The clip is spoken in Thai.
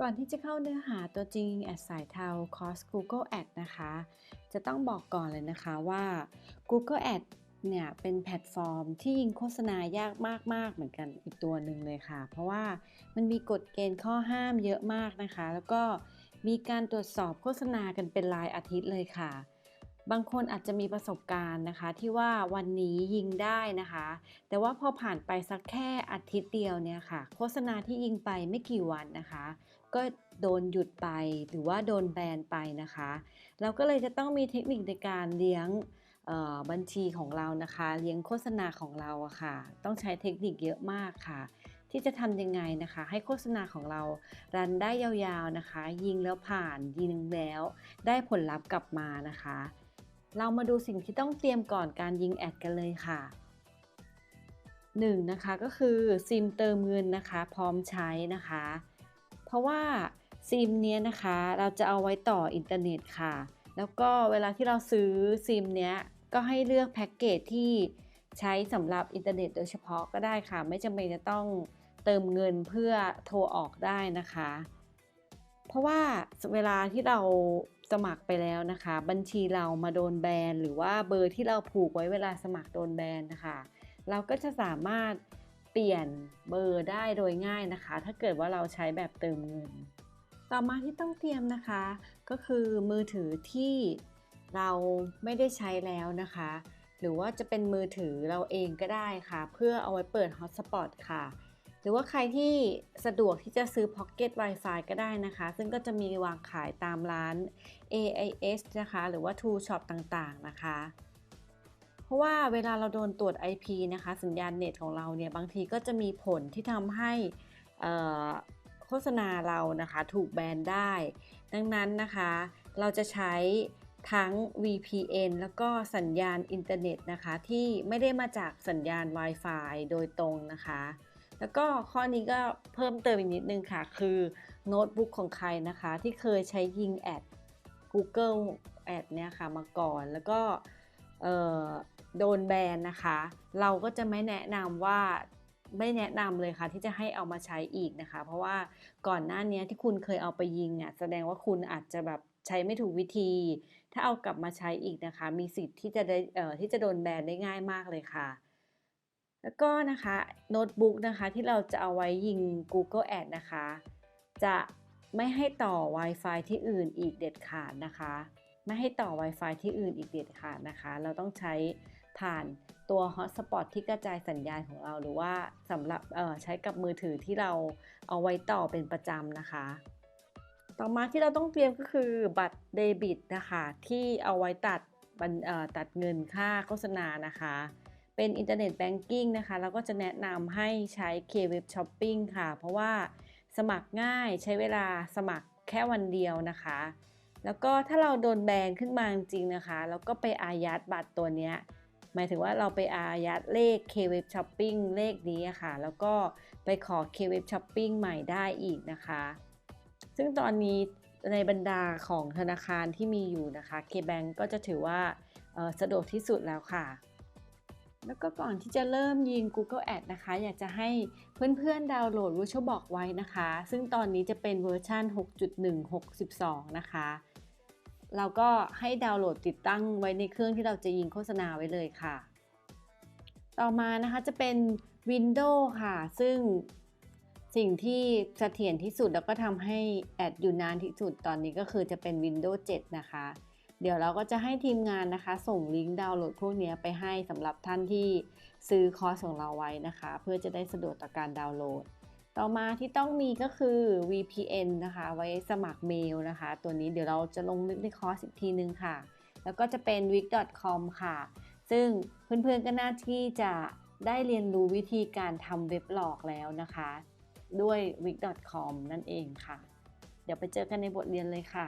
ก่อนที่จะเข้าเนื้อหาตัวจริงแอดสายเทาคอร์ส Google Ad นะคะ จะต้องบอกก่อนเลยนะคะว่า Google Ad เนี่ยเป็นแพลตฟอร์มที่ยิงโฆษณายากมาก ๆ เหมือนกันอีกตัวหนึ่งเลยค่ะ เพราะว่ามันมีกฎเกณฑ์ข้อห้ามเยอะมากนะคะ แล้วก็มีการตรวจสอบโฆษณากันเป็นรายอาทิตย์เลยค่ะ บางคนอาจจะมีประสบการณ์นะคะ ที่ว่าวันนี้ยิงได้นะคะ แต่ว่าพอผ่านไปสักแค่อาทิตย์เดียวเนี่ยค่ะ โฆษณาที่ยิงไปไม่กี่วันนะคะ ก็โดนหยุดไปหรือว่าโดนแบนไปนะคะ เราก็เลยจะต้องมีเทคนิคในการเลี้ยงบัญชีของเรานะคะ เลี้ยงโฆษณาของเราอะค่ะ ต้องใช้เทคนิคเยอะมากค่ะ ที่จะทำยังไงนะคะ ให้โฆษณาของเรารันได้ยาวๆนะคะ ยิงแล้วผ่านยิงแล้ว ได้ผลลัพธ์กลับมานะคะ เรามาดูสิ่งที่ต้องเตรียมก่อนการยิงแอดกันเลยค่ะ 1. นะคะก็คือซิมเติมเงินนะคะ พร้อมใช้นะคะ ราะว่าซิมเนี้ยนะคะเราจะเอาไว้ต่ออินเทอร์เน็ตค่ะ แล้วก็เวลาที่เราซื้อซิมเนี้ยก็ให้เลือกแพ็กเกจที่ใช้สำหรับอินเทอร์เน็ตโดยเฉพาะก็ได้ค่ะ ไม่จำเป็นจะต้องเติมเงินเพื่อโทรออกได้นะคะ เพราะว่าเวลาที่เราสมัครไปแล้วนะคะ บัญชีเรามาโดนแบนหรือว่าเบอร์ที่เราผูกไว้เวลาสมัครโดนแบนนะคะ เราก็จะสามารถ เปลี่ยนเบอร์ได้โดยง่ายนะคะ ถ้าเกิดว่าเราใช้แบบเติมเงิน ต่อมาที่ต้องเตรียมนะคะ ก็คือมือถือที่เราไม่ได้ใช้แล้วนะคะ หรือว่าจะเป็นมือถือเราเองก็ได้ค่ะ เพื่อเอาไว้เปิด Hotspot ค่ะ หรือว่าใครที่สะดวกที่จะซื้อ Pocket Wi-Fi ก็ได้นะคะ ซึ่งก็จะมีวางขายตามร้าน AIS นะคะ หรือว่า True Shop ต่างๆนะคะ ราะว่าเวลาเราโดนตรวจ IP นะคะ สัญญาณเน็ตของเราเนี่ยบางทีก็จะมีผลที่ทำให้โฆษณาเรานะคะถูกแบนได้ ดังนั้นนะคะ เราจะใช้ทั้ง VPN แล้วก็สัญญาณอินเทอร์เน็ตนะคะ ที่ไม่ได้มาจากสัญญาณ Wi-Fi โดยตรงนะคะ แล้วก็ข้อนี้ก็เพิ่มเติมอีกนิดนึงค่ะ คือโน้ตบุ๊กของใครนะคะ ที่เคยใช้ยิงแอด Google แอดเนี่ยค่ะมาก่อนแล้วก็ โดนแบนนะคะ เราก็จะไม่แนะนำว่าไม่แนะนำเลยค่ะที่จะให้เอามาใช้อีกนะคะ เพราะว่าก่อนหน้านี้ที่คุณเคยเอาไปยิงอะแสดงว่าคุณอาจจะแบบใช้ไม่ถูกวิธี ถ้าเอากลับมาใช้อีกนะคะ มีสิทธิ์ที่จะได้เอ่อที่จะโดนแบนได้ง่ายมากเลยค่ะ แล้วก็นะคะโน้ตบุ๊กนะคะที่เราจะเอาไว้ยิง Google Ad นะคะ จะไม่ให้ต่อ Wi-Fi ที่อื่นอีกเด็ดขาดนะคะ ไม่ให้ต่อ Wi-Fi ที่อื่นอีกเด็ดขาดนะคะ เราต้องใช้ ผ่านตัว Hotspot ที่กระจายสัญญาณของเรา หรือว่าสำหรับใช้กับมือถือที่เราเอาไว้ต่อเป็นประจำนะคะ ต่อมาที่เราต้องเตรียมก็คือบัตรเดบิตนะคะที่เอาไว้ตัดตัดเงินค่าโฆษณานะคะ เป็นอินเทอร์เน็ตแบงกิ้งนะคะเราก็จะแนะนำให้ใช้ K-Web Shopping ค่ะ เพราะว่าสมัครง่ายใช้เวลาสมัครแค่วันเดียวนะคะ แล้วก็ถ้าเราโดนแบนขึ้นมาจริงนะคะ แล้วก็ไปอายัดบัตรตัวเนี้ย หมายถึงว่าเราไปอายัดเลข K-Web Shopping เลขนี้ค่ะ แล้วก็ไปขอ K-Web Shopping ใหม่ได้อีกนะคะ ซึ่งตอนนี้ในบรรดาของธนาคารที่มีอยู่นะคะ K-Bank ก็จะถือว่าสะดวกที่สุดแล้วค่ะแล้วก็ก่อนที่จะเริ่มยิง Google Ad นะคะ อยากจะให้เพื่อนๆดาวน์โหลด VirtualBox ไว้นะคะ ซึ่งตอนนี้จะเป็นเวอร์ชัน6.1.62 นะคะ เราก็ให้ดาวน์โหลดติดตั้งไว้ในเครื่องที่เราจะยิงโฆษณาไว้เลยค่ะ ต่อมานะคะจะเป็น Windows ค่ะ ซึ่งสิ่งที่เสถียรที่สุดแล้วก็ทำให้แอดอยู่นานที่สุดตอนนี้ก็คือจะเป็น Windows 7 นะคะ เดี๋ยวเราก็จะให้ทีมงานนะคะ ส่งลิงก์ดาวน์โหลดพวกนี้ไปให้สำหรับท่านที่ซื้อคอร์สของเราไว้นะคะ เพื่อจะได้สะดวกต่อการดาวน์โหลด ต่อมาที่ต้องมีก็คือ VPN นะคะ ไว้สมัครเมลนะคะ ตัวนี้เดี๋ยวเราจะลงลึกในคอร์สอีกทีนึงค่ะ แล้วก็จะเป็น wix.com ค่ะ ซึ่งเพื่อนๆก็น่าที่จะได้เรียนรู้วิธีการทำเว็บหลอกแล้วนะคะ ด้วย wix.com นั่นเองค่ะ เดี๋ยวไปเจอกันในบทเรียนเลยค่ะ